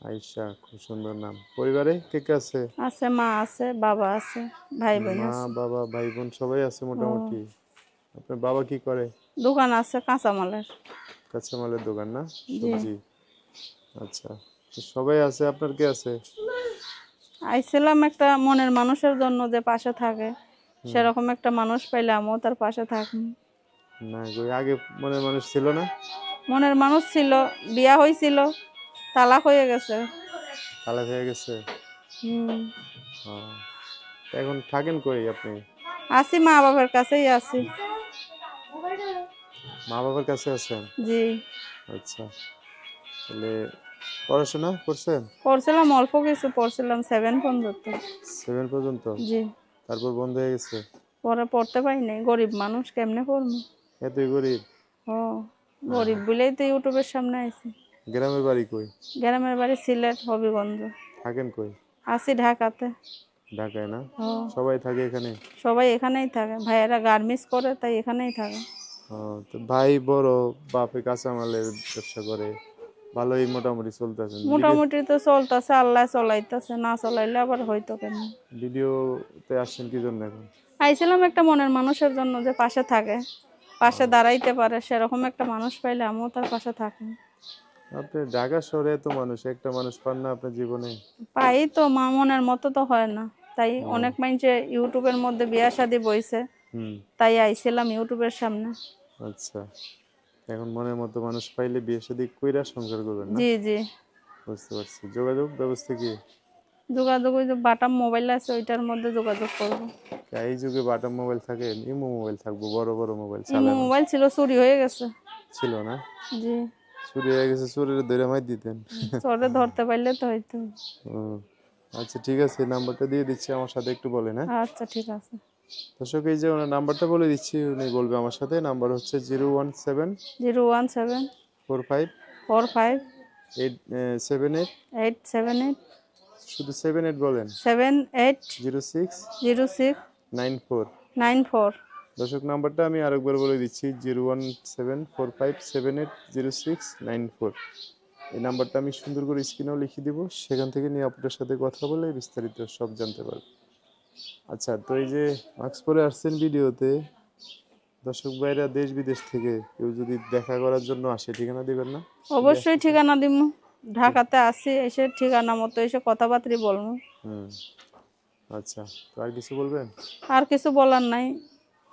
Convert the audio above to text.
আয়শা খুব সুন্দর নাম। পরিবারে কে কে আছে? আছে মা আছে বাবা আছে ভাই বোন মা বাবা ভাই বোন সবাই আছে মোটামুটি? আপনার বাবা কি করে? দোকান আছে কাঁচামালের। কাঁচামালের দোকান না? সবজি। আচ্ছা সবাই আছে আপনার কে আছে? আইছিলাম একটা মনের মানুষের জন্য যে পাশে থাকে। সেরকম একটা মানুষ পাইলে আমিও তার পাশে থাকি না গো আগে মনের মানুষ ছিল না? মনের মানুষ ছিল বিয়া হয়েছিল তালাক হয়ে গেছে। তালাক হয়ে গেছে? হুম। এখন থাকেন কই আপনি? আছি মা বাবার কাছেই আছি। মা বাবার কাছে আছেন? জি। আচ্ছা। তাহলে পড়াশোনা করছেন? পড়ছিলাম অল্প কিছু পড়ছিলাম সেভেন পর্যন্ত। সেভেন পর্যন্ত? জি। তারপর বন্ধ হয়ে গেছে? পরে পড়তে পারি নাই গরিব মানুষ কেমনে পড়ব? এতই গরিব? ও গরিব বলেই তো ইউটিউবের সামনে আইছি। গ্রামের বাড়ি কই? গ্রামের বাড়ি সিলেট হবিগঞ্জ। থাকেন কই? আছি ঢাকাতে। ঢাকায় না? সবাই থাকে এখানে? সবাই এখানেই থাকে। ভাইয়েরা গার্মেন্টস করে তাই এখানেই থাকে। তো ভাই বড় বাপে কাঁচামালের ব্যবসা করে। ভালোই মোটামুটি চলতেছে। মোটামুটি তো চলতেছে আল্লাহ চলাইতেছে না চলাইলে আবার হয়তো কেন ভিডিওতে আসছেন কি জন্য এখন? আইছিলাম একটা মনের মানুষের জন্য যে পাশে থাকে। পাশে দাঁড়াইতে পারে সেরকম একটা মানুষ পাইলে আমিও তার পাশে থাকি। আপনি ঢাকা শহরে তো মানুষ একটা মানুষ পান না আপনার জীবনে? পাই তো মা মনের মতো তো হয় না। তাই অনেক মানুষে ইউটিউবের মধ্যে বিয়া শাদি বইছে তাই আইছিলাম ইউটিউবের সামনে। আচ্ছা। এখন মনের মতো মানুষ পাইলে বিয়ে শাদি কইরা সংসার করবেন না? জি জি। বুঝতে পারছি। যোগাযোগ ব্যবস্থা কি? যোগাযোগ ওই যে বাটাম মোবাইল আছে ওইটার মধ্যে যোগাযোগ করব। এই যুগে বাটাম মোবাইল থাকে ইমো মোবাইল থাকব বড় বড় মোবাইল ইমো মোবাইল ছিল চুরি হয়ে গেছে। ছিল না? জি। চুরি হয়ে গেছে চুরির ধরে মাই দিতেন। চোরে ধরতে পারলে তো হয়তো ও, আচ্ছা ঠিক আছে নাম্বারটা দিয়ে দিচ্ছি আমার সাথে একটু বলেন হ্যাঁ? আচ্ছা ঠিক আছে। দর্শক এই যে ওনার নাম্বারটা বলে দিচ্ছি উনি বলবে আমার সাথে নাম্বার হচ্ছে zero one seven zero one seven four five four five eight seven eight. Eight seven eight শুধু সেভেন এইট বলেন। Seven eight zero six zero six nine four. Nine four. দর্শক নাম্বারটা আমি আরেকবার বলে দিচ্ছি zero one seven four five seven eight zero six nine four. এই নাম্বারটা আমি সুন্দর করে স্ক্রিনেও লিখে দিব সেখান থেকে নিয়ে আপনার সাথে কথা বলে বিস্তারিত সব জানতে পারবে। আচ্ছা তো এই যে মাস্ক পরে আসছেন ভিডিওতে দর্শক ভাইরা দেশ বিদেশ থেকে কেউ যদি দেখা করার জন্য আসে ঠিকানা দিবেন না? অবশ্যই ঠিকানা দিব। ঢাকাতে আসি এসে ঠিকানা মতো এসে কথাবার্তা বলব। হুম। আচ্ছা তো আর কিছু বলবেন? আর কিছু বলার নাই।